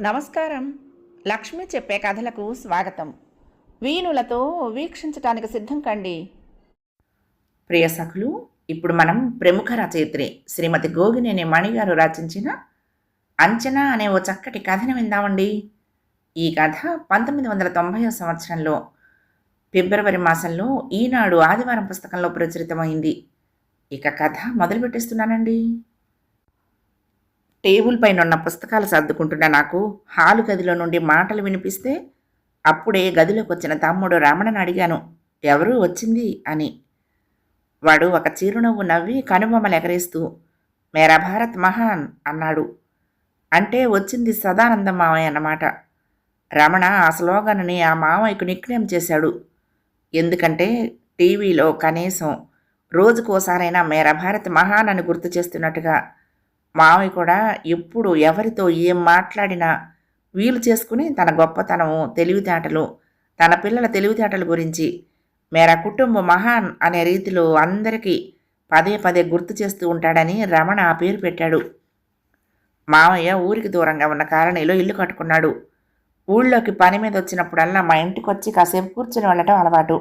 నమస్కారం. లక్ష్మి చెప్పే కథలకు స్వాగతం. వీణులతో వీక్షించటానికి సిద్ధం కండి. ప్రియ సఖులు ఇప్పుడు మనం ప్రముఖ రచయిత్రి శ్రీమతి గోగినేని మణిగారు రచించిన అంచనా అనే ఓ చక్కటి కథను విందామండి. ఈ కథ పంతొమ్మిది వందల తొంభై సంవత్సరంలో ఫిబ్రవరి మాసంలో ఈనాడు ఆదివారం పుస్తకంలో ప్రచురితమైంది. ఇక కథ మొదలు పెట్టేస్తున్నానండి. టేబుల్ పైన ఉన్న పుస్తకాలు సర్దుకుంటున్న నాకు హాలు గదిలో నుండి మాటలు వినిపిస్తే అప్పుడే గదిలోకి వచ్చిన తమ్ముడు రమణను అడిగాను ఎవరు వచ్చింది? అని. వాడు ఒక చిరునవ్వు నవ్వి కనుబొమ్మలు ఎగరేస్తూ మేరా భారత్ మహాన్ అన్నాడు. అంటే వచ్చింది సదానందం మావయ్య అన్నమాట. రమణ ఆ స్లోగన్ని ఆ మావయ్యకు నిక్నేమ్ చేశాడు. ఎందుకంటే టీవీలో కనీసం రోజుకోసారైనా మేరా భారత్ మహాన్ అని గుర్తు చేస్తున్నట్టుగా. మావయ్య కూడా ఎప్పుడు ఎవరితో ఏం మాట్లాడినా వీలు చేసుకుని తన గొప్పతనము తెలివితేటలు తన పిల్లల తెలివితేటల గురించి మేరా కుటుంబ మహాన్ అనే రీతిలో అందరికీ పదే పదే గుర్తు చేస్తూ ఉంటాడని రమణ ఆ పేరు పెట్టాడు. మావయ్య ఊరికి దూరంగా ఉన్న కాలనీలో ఇల్లు కట్టుకున్నాడు. ఊళ్ళోకి పని మీద వచ్చినప్పుడల్లా మా ఇంటికి వచ్చి కాసేపు కూర్చుని వెళ్ళటం అలవాటు.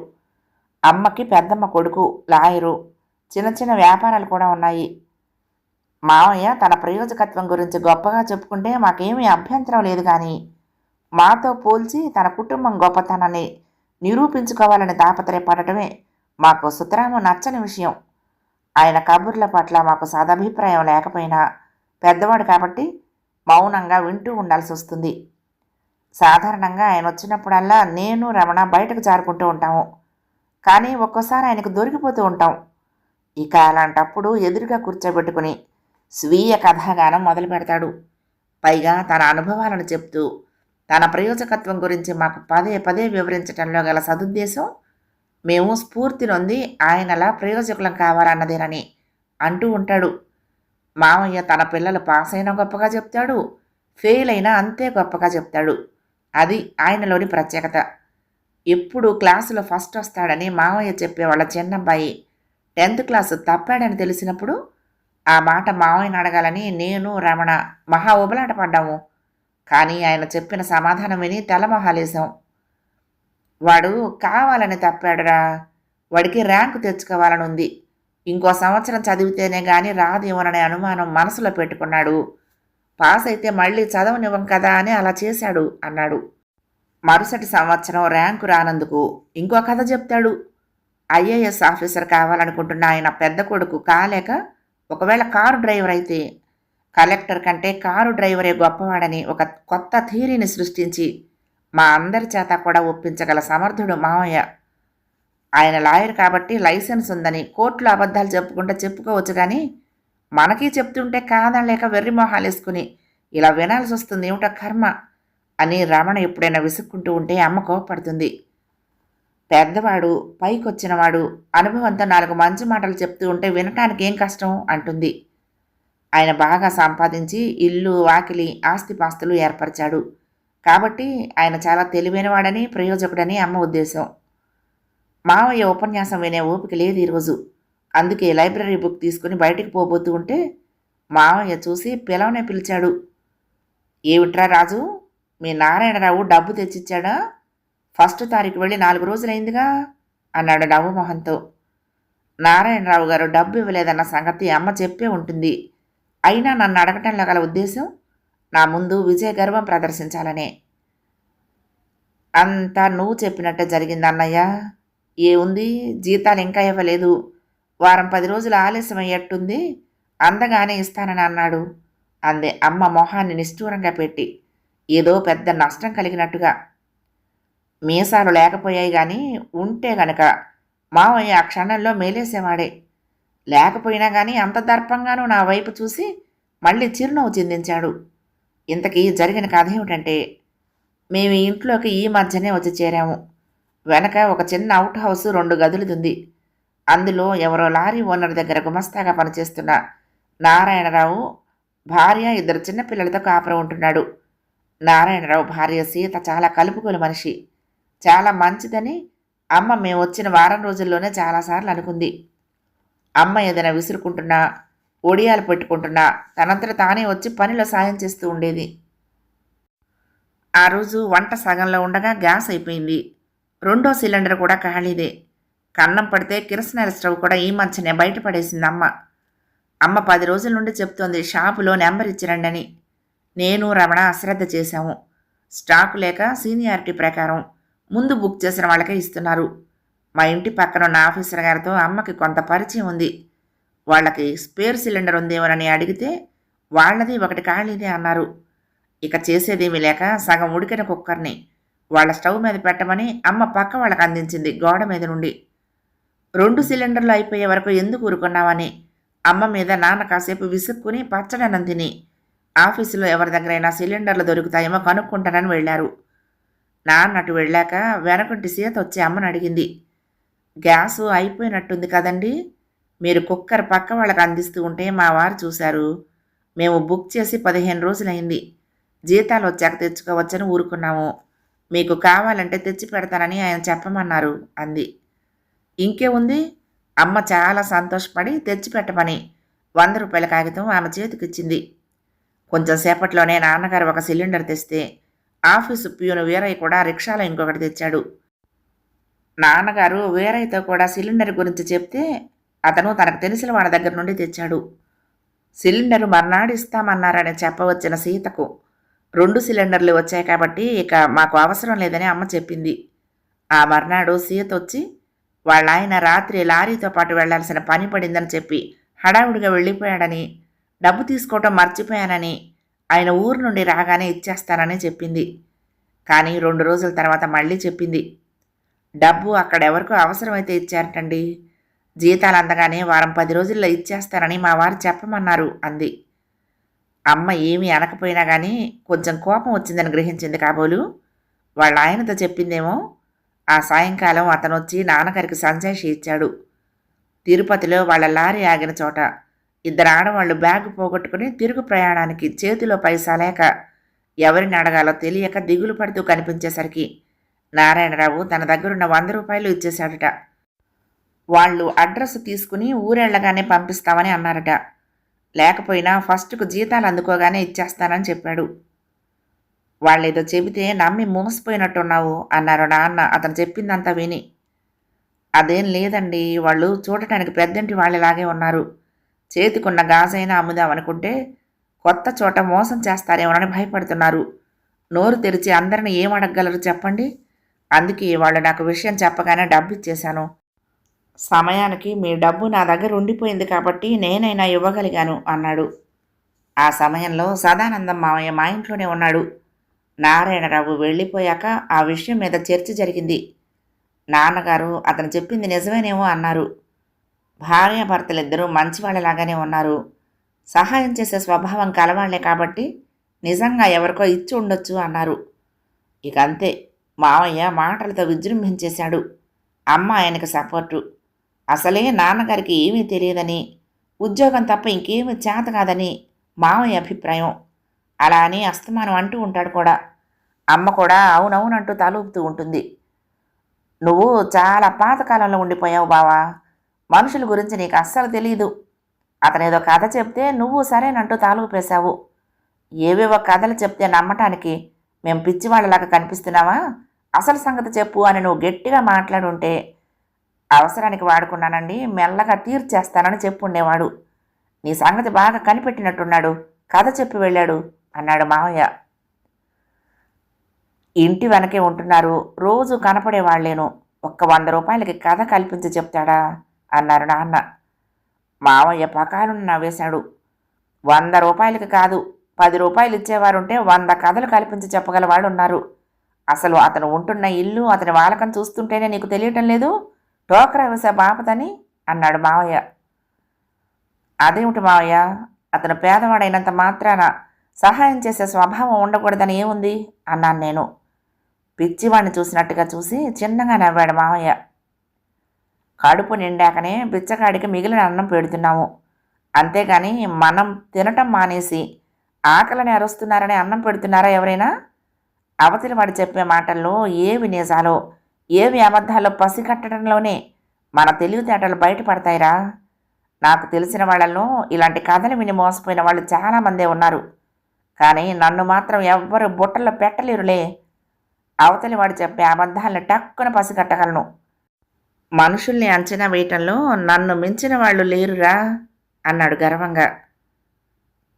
అమ్మకి పెద్దమ్మ కొడుకు లాయరు చిన్న చిన్న వ్యాపారాలు కూడా ఉన్నాయి. మావయ్య తన ప్రయోజకత్వం గురించి గొప్పగా చెప్పుకుంటే మాకేమీ అభ్యంతరం లేదు కానీ మాతో పోల్చి తన కుటుంబం గొప్పతనాన్ని నిరూపించుకోవాలని తాపత్రయపడటమే మాకు సుతరాము నచ్చని విషయం. ఆయన కబుర్ల పట్ల మాకు సదభిప్రాయం లేకపోయినా పెద్దవాడు కాబట్టి మౌనంగా వింటూ ఉండాల్సి వస్తుంది. సాధారణంగా ఆయన వచ్చినప్పుడల్లా నేను రమణ బయటకు జారుకుంటూ ఉంటాము. కానీ ఒక్కోసారి ఆయనకు దొరికిపోతూ ఉంటాం. ఇక అలాంటప్పుడు ఎదురుగా కూర్చోబెట్టుకుని స్వీయ కథాగానం మొదలు పెడతాడు. పైగా తన అనుభవాలను చెప్తూ తన ప్రయోజకత్వం గురించి మాకు పదే పదే వివరించడంలో గల సదుద్దేశం మేము స్ఫూర్తి నొంది ఆయనలా ప్రయోజకులం కావాలన్నదేనని అంటూ ఉంటాడు. మామయ్య తన పిల్లలు పాస్ అయినా గొప్పగా చెప్తాడు ఫెయిల్ అయినా అంతే గొప్పగా చెప్తాడు. అది ఆయనలోని ప్రత్యేకత. ఎప్పుడు క్లాసులో ఫస్ట్ వస్తాడని మామయ్య చెప్పే వాళ్ళ చిన్నబ్బాయి టెన్త్ క్లాసు తప్పాడని తెలిసినప్పుడు ఆ మాట మామయ్యని అడగాలని నేను రమణ మహా ఉబలాట పడ్డాము. కానీ ఆయన చెప్పిన సమాధానం విని తలమహాలేశాం వాడు కావాలని తప్పాడురా. వాడికి ర్యాంకు తెచ్చుకోవాలని ఉంది ఇంకో సంవత్సరం చదివితేనే కానీ రాదేమోననే అనుమానం మనసులో పెట్టుకున్నాడు. పాస్ అయితే మళ్ళీ చదవనివ్వం కదా అని అలా చేశాడు అన్నాడు. మరుసటి సంవత్సరం ర్యాంకు రానందుకు ఇంకో కథ చెప్తాడు. ఐఏఎస్ ఆఫీసర్ కావాలనుకుంటున్న ఆయన పెద్ద కొడుకు కాలేక ఒకవేళ కారు డ్రైవర్ అయితే కలెక్టర్ కంటే కారు డ్రైవరే గొప్పవాడని ఒక కొత్త థీరీని సృష్టించి మా అందరి చేత కూడా ఒప్పించగల సమర్థుడు మావయ్య. ఆయన లాయర్ కాబట్టి లైసెన్స్ ఉందని కోర్టులో అబద్ధాలు చెప్పుకుంటే చెప్పుకోవచ్చు కానీ మనకి చెప్తుంటే కాదనలేక వెర్రి మొహాలేసుకుని ఇలా వినాల్సి వస్తుంది ఏమిటో కర్మ. అని రమణ ఎప్పుడైనా విసుక్కుంటూ ఉంటే అమ్మ కోపడుతుంది పెద్దవాడు పైకొచ్చినవాడు అనుభవంతో నాలుగు మంచి మాటలు చెప్తూ ఉంటే వినటానికి ఏం కష్టం? అంటుంది. ఆయన బాగా సంపాదించి ఇల్లు వాకిలి ఆస్తిపాస్తులు ఏర్పరిచాడు. కాబట్టి ఆయన చాలా తెలివైనవాడని ప్రయోజకుడని అమ్మ ఉద్దేశం. మావయ్య ఉపన్యాసం వినే ఓపిక లేదు ఈరోజు అందుకే లైబ్రరీ బుక్ తీసుకుని బయటికి పోబోతూ ఉంటే మావయ్య చూసి పిలవనే పిలిచాడు. ఏమిట్రా రాజు? మీ నారాయణరావు డబ్బు తెచ్చిచ్చాడా? ఫస్ట్ తారీఖు వెళ్ళి నాలుగు రోజులైందిగా? అన్నాడు నవ్వుమోహన్తో నారాయణరావు గారు డబ్బు ఇవ్వలేదన్న సంగతి అమ్మ చెప్పే ఉంటుంది. అయినా నన్ను అడగటంలో గల ఉద్దేశం? నా ముందు విజయ గర్వం ప్రదర్శించాలనే. అంతా నువ్వు చెప్పినట్టే జరిగింది అన్నయ్య. ఏముంది? జీతాలు ఇంకా ఇవ్వలేదు. వారం పది రోజులు ఆలస్యం అయ్యేట్టుంది అందగానే ఇస్తానని అన్నాడు. అందే అమ్మ మొహాన్ని నిష్ఠూరంగా పెట్టి. ఏదో పెద్ద నష్టం కలిగినట్టుగా. మీసాలు లేకపోయాయి కానీ ఉంటే గనక మావయ్య ఆ క్షణంలో మేలేసేవాడే. లేకపోయినా కానీ అంత దర్పంగానూ నా వైపు చూసి మళ్ళీ చిరునవ్వు చిందించాడు. ఇంతకీ జరిగిన కథ ఏమిటంటే మేము ఇంట్లోకి ఈ మధ్యనే వచ్చి చేరాము. వెనక ఒక చిన్న అవుట్ హౌస్ రెండు గదులుంది అందులో ఎవరో లారీ ఓనర్ దగ్గర గుమస్తాగా పనిచేస్తున్న నారాయణరావు భార్య ఇద్దరు చిన్నపిల్లలతో కాపురం ఉంటున్నాడు. నారాయణరావు భార్య సీత చాలా కలుపుకొని మనిషి. చాలా మంచిదని అమ్మ మేము వచ్చిన వారం రోజుల్లోనే చాలాసార్లు అనుకుంది. అమ్మ ఏదైనా విసురుకుంటున్నా ఒడియాలు పెట్టుకుంటున్నా తనంతట తానే వచ్చి పనిలో సాయం చేస్తూ ఉండేది. ఆ రోజు వంట సగంలో ఉండగా గ్యాస్ అయిపోయింది. రెండో సిలిండర్ కూడా ఖాళీదే. కన్నం పడితే కిరసనాయిల స్టవ్ కూడా ఈ మధ్యనే బయటపడేసింది అమ్మ. అమ్మ పది రోజుల నుండి చెప్తోంది షాపులో నెంబర్ ఇచ్చిరండని. నేను రమణ అశ్రద్ధ చేశాము. స్టాకు లేక సీనియారిటీ ప్రకారం ముందు బుక్ చేసిన వాళ్ళకే ఇస్తున్నారు. మా ఇంటి పక్కన ఉన్న ఆఫీసర్ గారితో అమ్మకి కొంత పరిచయం ఉంది. వాళ్ళకి స్పేర్ సిలిండర్ ఉందేమోనని అడిగితే వాళ్ళది ఒకటి ఖాళీదే అన్నారు. ఇక చేసేదేమీ లేక సగం ఉడికిన కుక్కర్ని వాళ్ళ స్టవ్ మీద పెట్టమని అమ్మ పక్క వాళ్ళకి అందించింది గోడ మీద నుండి. రెండు సిలిండర్లు అయిపోయే వరకు ఎందుకు ఊరుకున్నావని అమ్మ మీద నాన్న కాసేపు విసుక్కుని పచ్చడనం తిని ఆఫీసులో ఎవరి దగ్గరైనా సిలిండర్లు దొరుకుతాయేమో కనుక్కుంటానని వెళ్ళారు. నాన్నట్టు వెళ్ళాక వెనకుంటి సీత వచ్చి అమ్మని అడిగింది. గ్యాసు అయిపోయినట్టుంది కదండి. మీరు కుక్కర్ పక్క వాళ్ళకి అందిస్తూ ఉంటే మా వారు చూశారు. మేము బుక్ చేసి పదిహేను రోజులైంది. జీతాలు వచ్చాక తెచ్చుకోవచ్చని ఊరుకున్నాము. మీకు కావాలంటే తెచ్చి పెడతానని ఆయన చెప్పమన్నారు అంది. ఇంకే ఉంది అమ్మ చాలా సంతోషపడి తెచ్చిపెట్టమని వంద రూపాయల కాగితం ఆమె చేతికిచ్చింది. కొంచెం సేపట్లోనే నాన్నగారు ఒక సిలిండర్ తెస్తే ఆఫీసు ప్యూను వీరయ్య కూడా రిక్షాలో ఇంకొకటి తెచ్చాడు. నాన్నగారు వీరయ్యతో కూడా సిలిండర్ గురించి చెప్తే అతను తనకు తెలిసిన వాళ్ళ దగ్గర నుండి తెచ్చాడు. సిలిండర్ మర్నాడు ఇస్తామన్నారని చెప్పవచ్చిన సీతకు రెండు సిలిండర్లు వచ్చాయి కాబట్టి ఇక మాకు అవసరం లేదని అమ్మ చెప్పింది. ఆ మర్నాడు సీత వచ్చి వాళ్ళ ఆయన రాత్రి లారీతో పాటు వెళ్ళాల్సిన పని పడిందని చెప్పి హడావుడిగా వెళ్ళిపోయాడని డబ్బు తీసుకోవటం మర్చిపోయానని ఆయన ఊరు నుండి రాగానే ఇచ్చేస్తానని చెప్పింది. కానీ రెండు రోజుల తర్వాత మళ్ళీ చెప్పింది. డబ్బు అక్కడెవరికో అవసరమైతే ఇచ్చారటండి. జీతాలు అందగానే వారం పది రోజుల్లో ఇచ్చేస్తానని మా వారు చెప్పమన్నారు అంది. అమ్మ ఏమీ అనకపోయినా కానీ కొంచెం కోపం వచ్చిందని గ్రహించింది కాబోలు. వాళ్ళ ఆయనతో చెప్పిందేమో ఆ సాయంకాలం అతను వచ్చి నాన్నగారికి సంజాయిషి ఇచ్చాడు. తిరుపతిలో వాళ్ళ లారీ ఆగిన చోట ఇద్దరు ఆడవాళ్ళు బ్యాగ్ పోగొట్టుకుని తిరుగు ప్రయాణానికి చేతిలో పైసా లేక ఎవరిని అడగాలో తెలియక దిగులు పడుతూ కనిపించేసరికి నారాయణరావు తన దగ్గరున్న వంద రూపాయలు ఇచ్చేశాడట. వాళ్ళు అడ్రస్ తీసుకుని ఊరెళ్ళగానే పంపిస్తామని అన్నారట. లేకపోయినా ఫస్ట్కు జీతాలు అందుకోగానే ఇచ్చేస్తానని చెప్పాడు. వాళ్ళేదో చెబితే నమ్మి మోసపోయినట్టున్నావు అన్నారు నాన్న అతను చెప్పిందంతా విని. అదేం లేదండి వాళ్ళు చూడటానికి పెద్దంటి వాళ్ళలాగే ఉన్నారు. చేతికున్న గాజైనా అమ్ముదామనుకుంటే కొత్త చోట మోసం చేస్తారేమోనని భయపడుతున్నారు. నోరు తెరిచి అందరిని ఏం అడగగలరు చెప్పండి? అందుకే వాళ్ళు నాకు విషయం చెప్పగానే డబ్బు ఇచ్చేశాను సమయానికి మీ డబ్బు నా దగ్గర ఉండిపోయింది కాబట్టి నేనైనా ఇవ్వగలిగాను అన్నాడు. ఆ సమయంలో సదానందం మామయ్య మా ఇంట్లోనే ఉన్నాడు. నారాయణరావు వెళ్ళిపోయాక ఆ విషయం మీద చర్చ జరిగింది. నాన్నగారు అతను చెప్పింది నిజమేనేమో అన్నారు. భార్యాభర్తలిద్దరూ మంచివాళ్ళలాగానే ఉన్నారు. సహాయం చేసే స్వభావం కలవాళ్ళే కాబట్టి నిజంగా ఎవరికో ఇచ్చి ఉండొచ్చు అన్నారు. ఇక అంతే మావయ్య మాటలతో విజృంభించేశాడు. అమ్మ ఆయనకు సపోర్టు. అసలే నాన్నగారికి ఏమీ తెలియదని ఉద్యోగం తప్ప ఇంకేమీ చేత కాదని మావయ్య అభిప్రాయం. అలా అని అస్తమానం అంటూ ఉంటాడు కూడా. అమ్మ కూడా అవునవునంటూ తలూపుతూ ఉంటుంది. నువ్వు చాలా పాతకాలంలో ఉండిపోయావు బావా. మనుషుల గురించి నీకు అస్సలు తెలియదు అతనేదో కథ చెప్తే నువ్వు సరేనంటూ తాలూపేశావు ఏవేవో కథలు చెప్తే నమ్మటానికి మేము పిచ్చివాళ్ళలాగా కనిపిస్తున్నావా? అసలు సంగతి చెప్పు అని నువ్వు గట్టిగా మాట్లాడుంటే అవసరానికి వాడుకున్నానండి. మెల్లగా తీర్చేస్తానని చెప్పుండేవాడు. నీ సంగతి బాగా కనిపెట్టినట్టున్నాడు. కథ చెప్పి వెళ్ళాడు అన్నాడు మావయ్య. ఇంటి వెనకే ఉంటున్నారు. రోజు కనపడేవాళ్ళేను ఒక్క వంద రూపాయలకి కథ కల్పించి చెప్తాడా? అన్నారు నాన్న. మావయ్య పకాలను నవ్వేశాడు. వంద రూపాయలకి కాదు పది రూపాయలు ఇచ్చేవారుంటే వంద కథలు కల్పించి చెప్పగలవాళ్ళు ఉన్నారు అసలు అతను ఉంటున్న ఇల్లు అతని వాలకం చూస్తుంటేనే నీకు తెలియటం లేదు? టోకరా వేసే బాపతని? అన్నాడు మావయ్య. అదేమిటి మావయ్య? అతను పేదవాడైనంత మాత్రాన సహాయం చేసే స్వభావం ఉండకూడదని ఏముంది? అన్నాను నేను. పిచ్చివాడిని చూసినట్టుగా చూసి చిన్నగా నవ్వాడు మావయ్య. కడుపు నిండాకనే బిచ్చగాడికి మిగిలిన అన్నం పెడుతున్నాము అంతేగాని మనం తినటం మానేసి ఆకలిని అరుస్తున్నారని అన్నం పెడుతున్నారా ఎవరైనా? అవతలి వాడు చెప్పే మాటల్లో ఏవి నిజాలో ఏవి అబద్ధాలో పసిగట్టడంలోనే మన తెలివితేటలు బయటపడతాయిరా. నాకు తెలిసిన వాళ్ళల్లో ఇలాంటి కథలు విని మోసపోయిన వాళ్ళు చాలామందే ఉన్నారు. కానీ నన్ను మాత్రం ఎవ్వరు బుట్టల్లో పెట్టలేరులే. అవతలి వాడు చెప్పే అబద్ధాలను టక్కున పసిగట్టగలను మనుషుల్ని అంచనా వేయటంలో నన్ను మించిన వాళ్ళు లేరురా అన్నాడు గర్వంగా.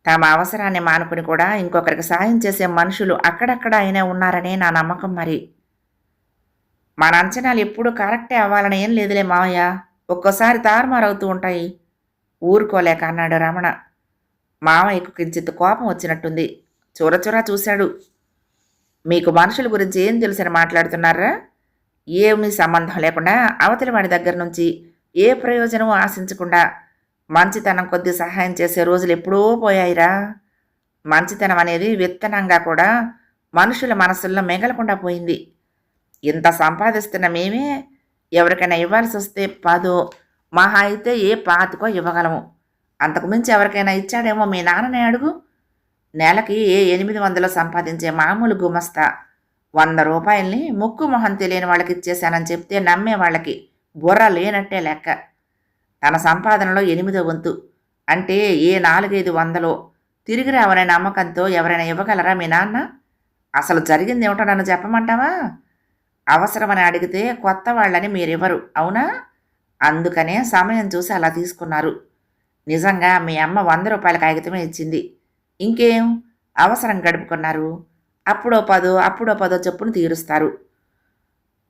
తమ అవసరాన్ని మానుకుని కూడా ఇంకొకరికి సాయం చేసే మనుషులు అక్కడక్కడ అయినా ఉన్నారనే నా నమ్మకం మరి. మన అంచనాలు ఎప్పుడూ కరెక్టే అవ్వాలని ఏం లేదులే మావయ్య. ఒక్కోసారి తారుమారవుతూ ఉంటాయి. ఊరుకోలేక అన్నాడు రమణ. మావయ్యకు కించిత్ కోపం వచ్చినట్టుంది. చూరచురా చూశాడు. మీకు మనుషుల గురించి ఏం తెలుసని మాట్లాడుతున్నారా? ఏమీ సంబంధం లేకుండా అవతలి వాడి దగ్గర నుంచి ఏ ప్రయోజనం ఆశించకుండా మంచితనం కొద్ది సహాయం చేసే రోజులు ఎప్పుడో పోయాయిరా. మంచితనం అనేది విత్తనంగా కూడా మనుషుల మనసుల్లో మిగలకుండా పోయింది. ఇంత సంపాదిస్తున్న మేమే ఎవరికైనా ఇవ్వాల్సి వస్తే పదో మహా అయితే ఏ పాతికో ఇవ్వగలము. అంతకుమించి ఎవరికైనా ఇచ్చాడేమో మీ నాన్ననే అడుగు. నెలకి ఏ ఎనిమిది వందలు సంపాదించే మామూలు గుమస్తా వంద రూపాయల్ని ముక్కు మొహం తెలియని వాళ్ళకి ఇచ్చేశానని చెప్తే నమ్మే వాళ్ళకి బుర్ర లేనట్టే లెక్క. తన సంపాదనలో ఎనిమిదో వంతు. అంటే ఏ నాలుగైదు వందలో తిరిగి రావనే నమ్మకంతో ఎవరైనా ఇవ్వగలరా మీ నాన్న? అసలు జరిగింది ఏమిటో నన్ను చెప్పమంటావా? అవసరమని అడిగితే కొత్త వాళ్ళని మీరివ్వరు అవునా? అందుకనే సమయం చూసి అలా తీసుకున్నారు. నిజంగా మీ అమ్మ వంద రూపాయల కాగితమే ఇచ్చింది. ఇంకేం? అవసరం గడుపుకున్నారు. అప్పుడో పదో అప్పుడో పదో చొప్పున తీరుస్తారు.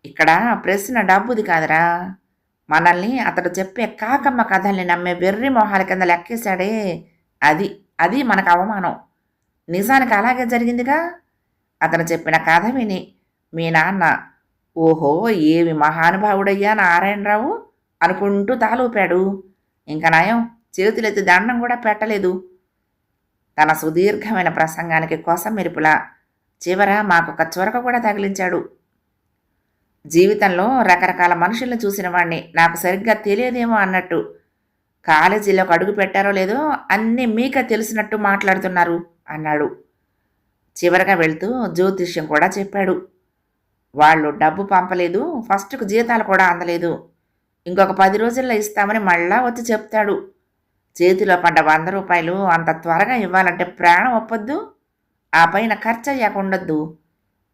ఇక్కడ ప్రశ్న డబ్బుది కాదురా. మనల్ని అతడు చెప్పే కాకమ్మ కథల్ని నమ్మే వెర్రి మొహాల కింద లెక్కేశాడే అది. అది మనకు అవమానం. నిజానికి అలాగే జరిగిందిగా? అతను చెప్పిన కథ విని మీ నాన్న ఓహో ఏమి మహానుభావుడయ్యా నారాయణరావు అనుకుంటూ తాలూపాడు. ఇంకా నయం చేతులెత్తి దండం కూడా పెట్టలేదు. తన సుదీర్ఘమైన ప్రసంగానికి కోసం మెరుపులా చివర మాకొక చొరక కూడా తగిలించాడు. జీవితంలో రకరకాల మనుషుల్ని చూసిన వాణ్ణి నాకు సరిగ్గా తెలియదేమో అన్నట్టు. కాలేజీలోకి అడుగు పెట్టారో లేదో అన్నీ మీక తెలిసినట్టు మాట్లాడుతున్నారు అన్నాడు. చివరగా వెళ్తూ జ్యోతిష్యం కూడా చెప్పాడు. వాళ్ళు డబ్బు పంపలేదు ఫస్ట్కు జీతాలు కూడా అందలేదు. ఇంకొక పది రోజుల్లో ఇస్తామని మళ్ళా వచ్చి చెప్తాడు. చేతిలో పడ్డ వంద రూపాయలు అంత త్వరగా ఇవ్వాలంటే ప్రాణం ఒప్పొద్దు. ఆ పైన ఖర్చు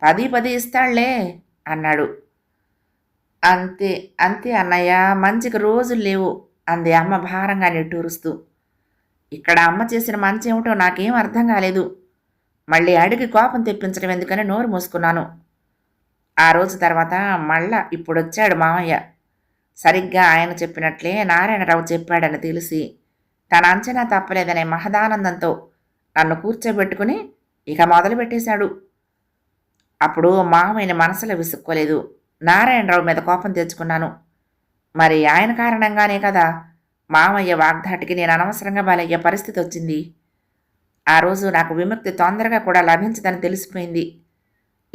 పది పది ఇస్తాళ్ళే అన్నాడు. అంతే అంతే అన్నయ్య మంచికి రోజులు లేవు అంది అమ్మ భారంగా నిట్టూరుస్తూ. ఇక్కడ అమ్మ చేసిన మంచి ఏమిటో నాకేం అర్థం కాలేదు. మళ్ళీ అడిగి కోపం తెప్పించడం ఎందుకని నోరు మూసుకున్నాను. ఆ రోజు తర్వాత మళ్ళా ఇప్పుడొచ్చాడు మామయ్య. సరిగ్గా ఆయన చెప్పినట్లే నారాయణరావు చెప్పాడని తెలిసి తన అంచనా తప్పలేదనే మహదానందంతో నన్ను కూర్చోబెట్టుకుని ఇక మొదలుపెట్టేశాడు. అప్పుడు మామయ్యని మనసులో విసుక్కోలేదు. నారాయణరావు మీద కోపం తెచ్చుకున్నాను. మరి ఆయన కారణంగానే కదా మామయ్య వాగ్దాటికి నేను అనవసరంగా బలయ్యే పరిస్థితి వచ్చింది. ఆ రోజు నాకు విముక్తి తొందరగా కూడా లభించదని తెలిసిపోయింది.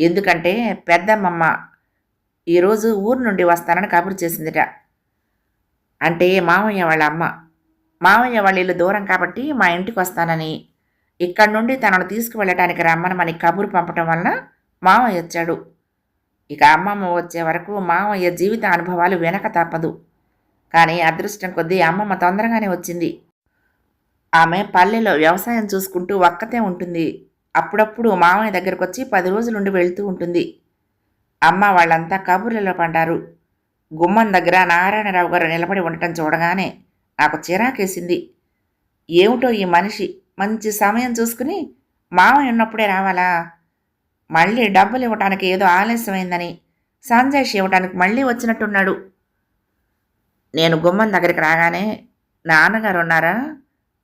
ఎందుకంటే పెద్దమ్మమ్మ ఈరోజు ఊరు నుండి వస్తానని కబురు చేసిందిట. అంటే మామయ్య వాళ్ళ అమ్మ. మామయ్య వాళ్ళ ఇల్లు దూరం కాబట్టి మా ఇంటికి వస్తానని ఇక్కడి నుండి తనను తీసుకువెళ్ళటానికి రమ్మనమని కబురు పంపటం వలన మామయ్య వచ్చాడు. ఇక అమ్మమ్మ వచ్చే వరకు మామయ్య జీవిత అనుభవాలు వెనక తప్పదు. కానీ అదృష్టం కొద్దీ అమ్మమ్మ తొందరగానే వచ్చింది. ఆమె పల్లెలో వ్యవసాయం చూసుకుంటూ ఒక్కతే ఉంటుంది. అప్పుడప్పుడు మామయ్య దగ్గరకు వచ్చి పది రోజులుండి వెళ్తూ ఉంటుంది. అమ్మ వాళ్ళంతా కబుర్లలో పడ్డారు. గుమ్మం దగ్గర నారాయణరావు గారు నిలబడి ఉండటం చూడగానే నాకు చిరాకేసింది. ఏమిటో ఈ మనిషి మంచి సమయం చూసుకుని మామయ్య ఉన్నప్పుడే రావాలా? మళ్ళీ డబ్బులు ఇవ్వటానికి ఏదో ఆలస్యమైందని సంజయ్ ఇవ్వటానికి మళ్ళీ వచ్చినట్టున్నాడు. నేను గుమ్మం దగ్గరికి రాగానే నాన్నగారు ఉన్నారా?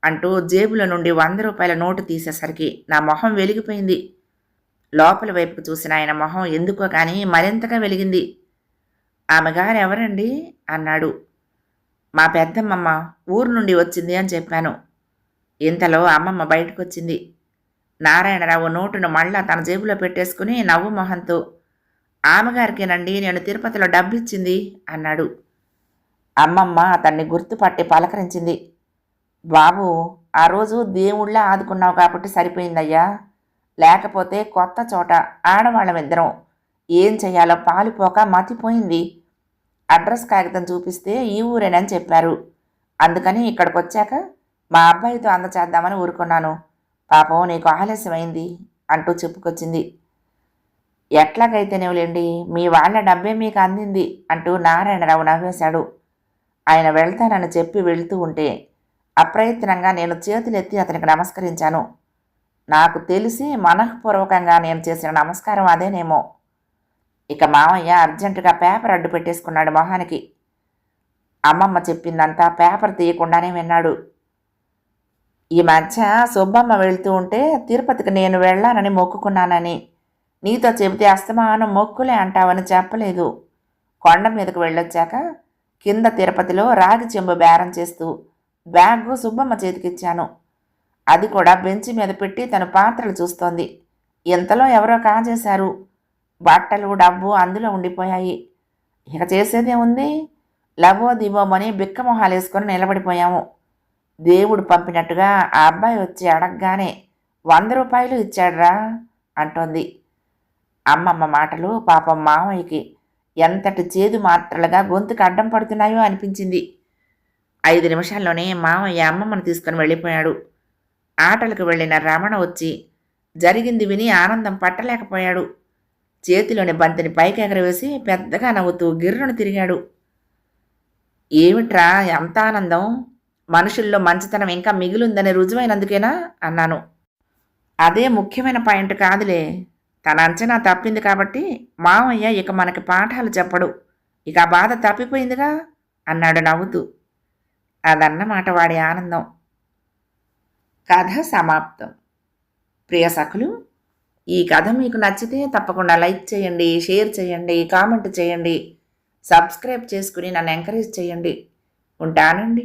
అంటూ జేబులో నుండి వంద రూపాయల నోటు తీసేసరికి నా మొహం వెలిగిపోయింది. లోపల వైపుకు చూసిన ఆయన మొహం ఎందుకో కానీ మరింతగా వెలిగింది. ఆమె గారు ఎవరండి? అన్నాడు. మా పెద్దమ్మమ్మ ఊరు నుండి వచ్చింది అని చెప్పాను. ఇంతలో అమ్మమ్మ బయటకు వచ్చింది నారాయణరావు నోటును మళ్ళా తన జేబులో పెట్టేసుకుని నవ్వు మొహంతో ఆమెగారికేనండి నేను తిరుపతిలో డబ్బిచ్చింది అన్నాడు. అమ్మమ్మ అతన్ని గుర్తుపట్టి పలకరించింది. బాబు ఆ రోజు దేవుళ్ళ ఆదుకున్నావు కాబట్టి సరిపోయిందయ్యా. లేకపోతే కొత్త చోట ఆడవాళ్ళమిద్దరం ఏం చెయ్యాలో పాలుపోక మతిపోయింది. అడ్రస్ కాగితం చూపిస్తే ఈ ఊరేనని చెప్పారు. అందుకని ఇక్కడికి వచ్చాక మా అబ్బాయితో అందచేద్దామని ఊరుకున్నాను. పాపం నీకు ఆలస్యమైంది అంటూ చెప్పుకొచ్చింది. ఎట్లాగైతేనేవులేండి మీ వాళ్ళ డబ్బే మీకు అందింది అంటూ నారాయణరావు నవ్వేశాడు. ఆయన వెళ్తానని చెప్పి వెళ్తూ ఉంటే అప్రయత్నంగా నేను చేతులెత్తి అతనికి నమస్కరించాను. నాకు తెలిసి మనఃపూర్వకంగా నేను చేసిన నమస్కారం అదేనేమో. ఇక మామయ్య అర్జెంటుగా పేపర్ అడ్డు పెట్టేసుకున్నాడు మొహానికి. అమ్మమ్మ చెప్పిందంతా పేపర్ తీయకుండానే విన్నాడు. ఈ మధ్య సుబ్బమ్మ వెళ్తూ ఉంటే తిరుపతికి నేను వెళ్ళానని మొక్కుకున్నానని. నీతో చెబితే అస్తమానం మొక్కులే అంటావని చెప్పలేదు. కొండ మీదకు వెళ్ళొచ్చాక కింద తిరుపతిలో రాగి చెంబు బేరం చేస్తూ బ్యాగు సుబ్బమ్మ చేతికిచ్చాను. అది కూడా బెంచి మీద పెట్టి తన పాత్రలు చూస్తోంది. ఇంతలో ఎవరో కాజేశారు. బట్టలు డబ్బు అందులో ఉండిపోయాయి. ఇక చేసేదే ఉంది. లవో దివోమని బిక్కమొహాలు వేసుకొని నిలబడిపోయాము. దేవుడు పంపినట్టుగా ఆ అబ్బాయి వచ్చి అడగగానే వంద రూపాయలు ఇచ్చాడ్రా అంటోంది. అమ్మమ్మ మాటలు పాపం మామయ్యకి ఎంతటి చేదు మాత్రలుగా గొంతుకు అడ్డం పడుతున్నాయో అనిపించింది. ఐదు నిమిషాల్లోనే మామయ్య అమ్మమ్మను తీసుకుని వెళ్ళిపోయాడు. ఆటలకు వెళ్ళిన రమణ వచ్చి జరిగింది విని ఆనందం పట్టలేకపోయాడు. చేతిలోని బంతిని పైకి ఎగరవేసి పెద్దగా నవ్వుతూ గిర్రును తిరిగాడు. ఏమిట్రా ఎంత ఆనందం? మనుషుల్లో మంచితనం ఇంకా మిగిలుందని రుజువైనందుకేనా? అన్నాను. అదే ముఖ్యమైన పాయింట్ కాదులే. తన అంచనా తప్పింది కాబట్టి మామయ్య ఇక మనకి పాఠాలు చెప్పడు. ఇక ఆ బాధ తప్పిపోయిందిగా? అన్నాడు నవ్వుతూ. అదన్నమాట వాడి ఆనందం. కథ సమాప్తం. ప్రియ సఖులు ఈ కథ మీకు నచ్చితే తప్పకుండా లైక్ చేయండి షేర్ చేయండి కామెంట్ చేయండి సబ్స్క్రైబ్ చేసుకుని నన్ను ఎంకరేజ్ చేయండి. ఉంటానండి.